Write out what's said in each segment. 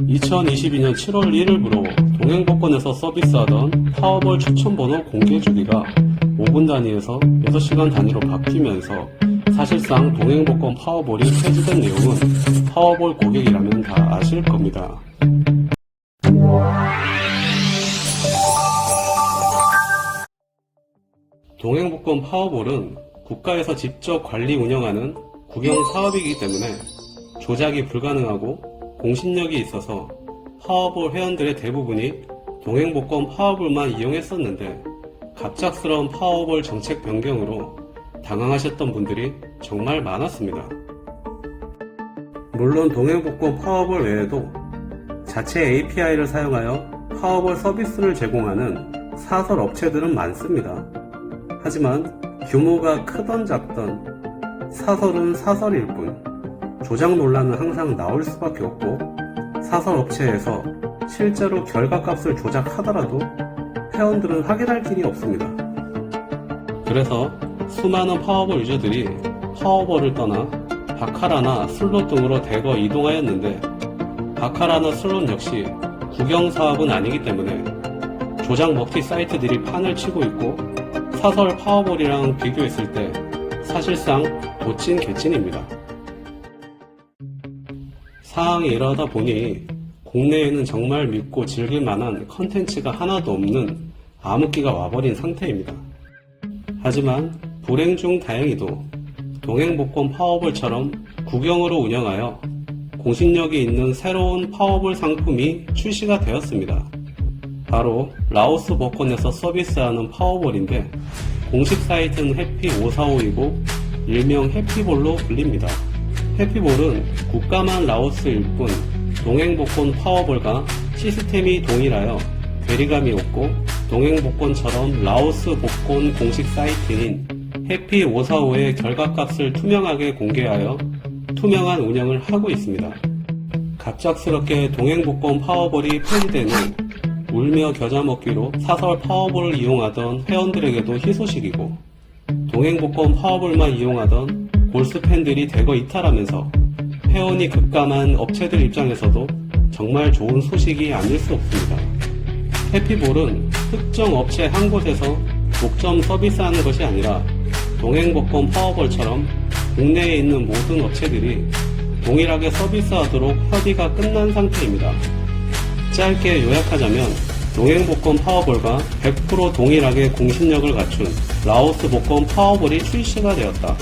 2022년 7월 1일부로 동행복권에서 서비스하던 파워볼 추천번호 공개 주기가 5분 단위에서 6시간 단위로 바뀌면서 사실상 동행복권 파워볼이 폐지된 내용은 파워볼 고객이라면 다 아실 겁니다. 동행복권 파워볼은 국가에서 직접 관리 운영하는 국영 사업이기 때문에 조작이 불가능하고 공신력이 있어서 파워볼 회원들의 대부분이 동행복권 파워볼만 이용했었는데 갑작스러운 파워볼 정책 변경으로 당황하셨던 분들이 정말 많았습니다. 물론 동행복권 파워볼 외에도 자체 API를 사용하여 파워볼 서비스를 제공하는 사설 업체들은 많습니다. 하지만 규모가 크던 작던 사설은 사설일 뿐 조작 논란은 항상 나올 수밖에 없고 사설 업체에서 실제로 결과값을 조작하더라도 회원들은 확인할 길이 없습니다. 그래서 수많은 파워볼 유저들이 파워볼을 떠나 바카라나 슬롯 등으로 대거 이동하였는데 바카라나 슬롯 역시 국영 사업은 아니기 때문에 조작 먹튀 사이트들이 판을 치고 있고 사설 파워볼이랑 비교했을 때 사실상 도찐 개찐입니다. 상황이 이러다 보니 국내에는 정말 믿고 즐길 만한 컨텐츠가 하나도 없는 암흑기가 와버린 상태입니다. 하지만 불행 중 다행히도 동행복권 파워볼처럼 국영으로 운영하여 공신력이 있는 새로운 파워볼 상품이 출시가 되었습니다. 바로 라오스 복권에서 서비스하는 파워볼인데 공식 사이트는 해피545이고 일명 해피볼로 불립니다. 해피볼은 국가만 라오스일 뿐 동행복권 파워볼과 시스템이 동일하여 괴리감이 없고 동행복권처럼 라오스 복권 공식 사이트인 해피 545의 결과값을 투명하게 공개하여 투명한 운영을 하고 있습니다. 갑작스럽게 동행복권 파워볼이 폐지되는 울며 겨자 먹기로 사설 파워볼을 이용하던 회원들에게도 희소식이고 동행복권 파워볼만 이용하던 골스 팬들이 대거 이탈하면서 회원이 급감한 업체들 입장에서도 정말 좋은 소식이 아닐 수 없습니다. 해피볼은 특정 업체 한 곳에서 독점 서비스하는 것이 아니라 동행복권 파워볼처럼 국내에 있는 모든 업체들이 동일하게 서비스하도록 협의가 끝난 상태입니다. 짧게 요약하자면 동행복권 파워볼과 100% 동일하게 공신력을 갖춘 라오스 복권 파워볼이 출시가 되었다.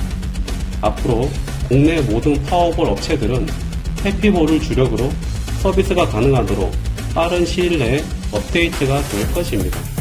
앞으로 국내 모든 파워볼 업체들은 해피볼을 주력으로 서비스가 가능하도록 빠른 시일 내에 업데이트가 될 것입니다.